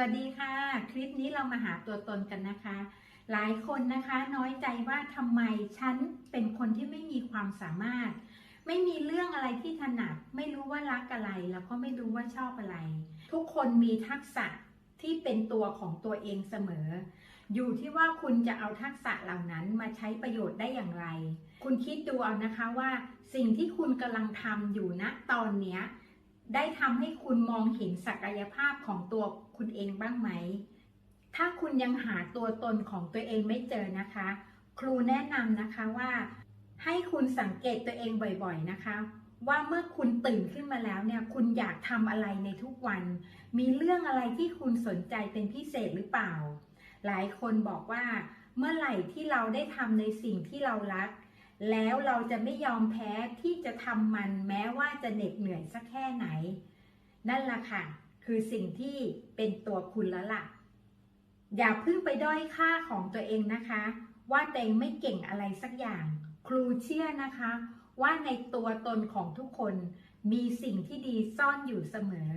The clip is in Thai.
วัสดีค่ะ คลิปนี้เรามาหาตัวตนกันนะคะ หลายคนนะคะน้อยใจว่าทำไมฉันเป็นคนที่ไม่มีความสามารถ ไม่มีเรื่องอะไรที่ถนัด ไม่รู้ว่ารักอะไร แล้วก็ไม่รู้ว่าชอบอะไร ทุกคนมีทักษะที่เป็นตัวของตัวเองเสมอ อยู่ที่ว่าคุณจะเอาทักษะเหล่านั้นมาใช้ประโยชน์ได้อย่างไร คุณคิดดูเอานะคะว่า สิ่งที่คุณกำลังทำอยู่ณตอนเนี้ย ได้ทำให้คุณมองเห็นศักยภาพของตัวคุณเองบ้างไหม ถ้าคุณยังหาตัวตนของตัวเองไม่เจอนะคะ ครูแนะนำนะคะว่า ให้คุณสังเกตตัวเองบ่อยๆนะคะ ว่าเมื่อคุณตื่นขึ้นมาแล้วเนี่ย คุณอยากทำอะไรในทุกวัน มีเรื่องอะไรที่คุณสนใจเป็นพิเศษหรือเปล่า หลายคนบอกว่า เมื่อไหร่ที่เราได้ทำในสิ่งที่เรารัก แล้วเราจะไม่ยอมแพ้ที่จะทำมันแม้ว่าจะเหน็ดเหนื่อยสักแค่ไหน นั่นล่ะค่ะ คือสิ่งที่เป็นตัวคุณแล้วล่ะ อย่าเพิ่งไปด้อยค่าของตัวเองนะคะ ว่าตัวเองไม่เก่งอะไรสักอย่าง ครูเชื่อนะคะ ว่าในตัวตนของทุกคนมีสิ่งที่ดีซ่อนอยู่เสมอ